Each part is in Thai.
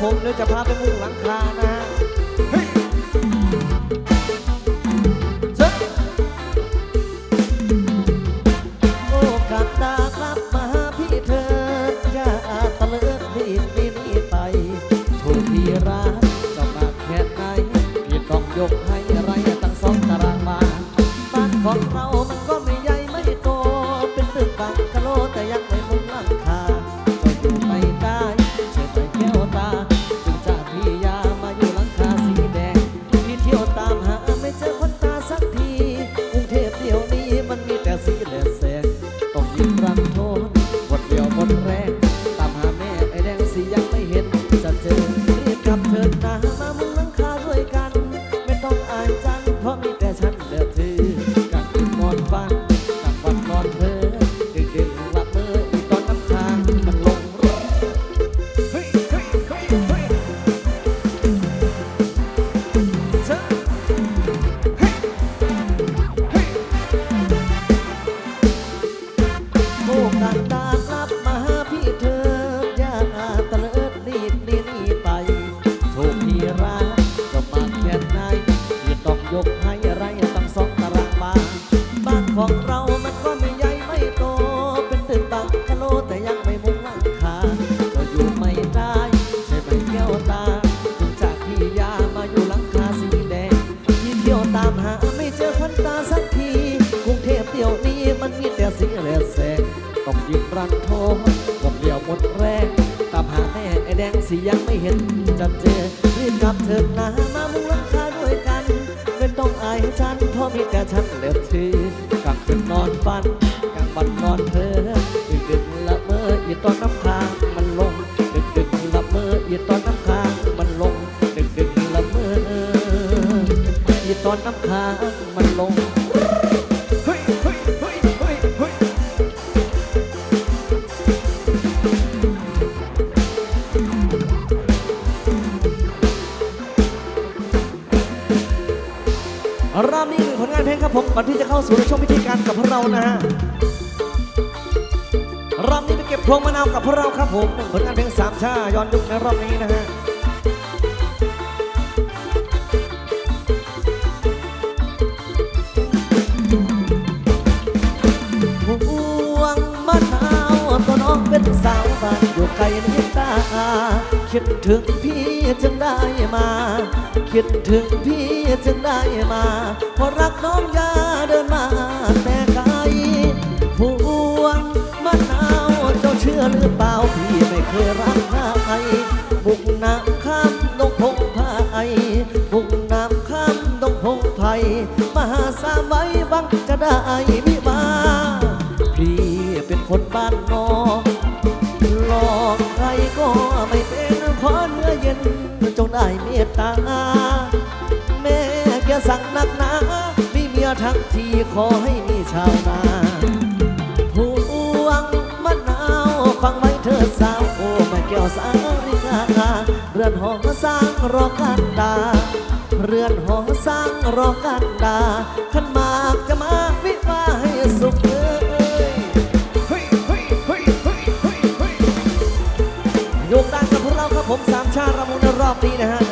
ผมเดี๋ยวจะพาไปมุงหลังคานะเฮ้ยเชิญโอ้กับตาครับมาพี่เธออย่าตะเลิดรีบรีบไปถูกพี่รา กันดากลับมาหาพี่เธออย่าตะเลิดรีบรีบหนีไปโชคพี่รักจะมากแค่ไหนพี่ต้องยกให้ไรต้องสองตารางวาบ้านของเรา ต้องหยิบรันโทหมดเดียวหมดแรงตามหาแม่ไอแดงสียังไม่เห็นจะเจอรีบกลับเถิดนะมามุงหลังคาด้วยกันไม่ต้องอายฉันเพราะมีแต่ฉันเหลือเธอกลางคืนนอนฝันกลางวันนอนเธอดึกๆละเมออีตอนน้ำค้างมันลงดึกดึกละเมออีตอนน้ำค้างมันลงดึกดึกละเมออีตอนน้ำค้าง รอบนี้คือผลงานเพลงครับผมก่อนที่จะเข้าสู่ในช่วงพิธีการกับพวกเรานะฮะรอบนี้ไปเก็บพวงมะนาวกับพวกเราครับผมผลงานเพลงสามชาย้อนยุคในรอบนี้นะฮะพวงมะนาวตัวน้องเป็นสาวบ้าน อยู่ไกลนิตา คิดถึงพี่จึงได้มา คิดถึงพี่จึงได้มา เพราะรักน้องยาเดินมาแต่ไกลพวงมะนาวเจ้าเชื่อหรือเปล่าพี่ไม่เคยรักใครบุกน้ำข้ามดงพงไผ่บุกน้ำข้ามดงพงไผ่มาหาสามไว้บังจะได้ ตา แม่แกสั่งนักหนามีเมียทั้งทีขอให้มีชาวนาพวงมะนาวฟังไว้เธอสาวโอ้แม่แก้วสาริกาเรือนหอสร้างรอกันดา เรือนหอสร้างรอกันดาขันมากจะมาวิวา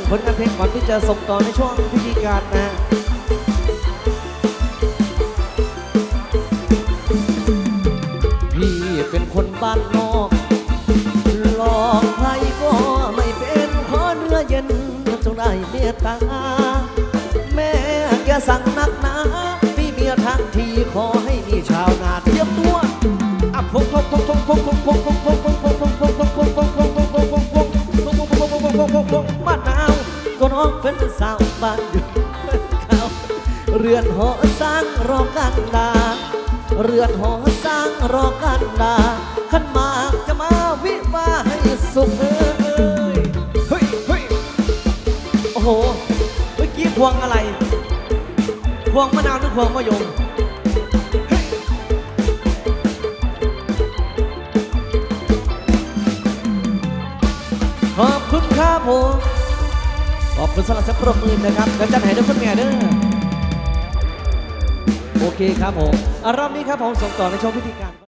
ผลงานเพลงก่อนที่จะส่งต่อในช่วงพิธีการนะพี่เป็นคนบ้านนอกหลอกใครก็ไม่เป็นขอเนื้อเย็นจงได้เมตตา แม่อย่าสั่งนักหนาพี่เมียทั้งทีขอให้มีชาวนาเตรียมตัวอะพงพงพงพงพงพงพง องเป็นสาวบ้านอยู่เขาเรือนหอสร้างรอกันดา เรือนหอสร้างรอกันดาขันมากจะมาวิวาให้สุขเอ้ยเฮ้ยเฮ้ยโอ้โหเมื่อกี้พวงอะไร พวงมะนาวหรือพวงมะยมเฮ้ยขอบคุณครับผม ขอบคุณสำหรับเสียงปรบมือนะครับเดี๋ยวจัดหายด้วยคนแม่เด้อโอเคครับผมอารอบนี้ครับผมส่งต่อในช่วงพิธีการ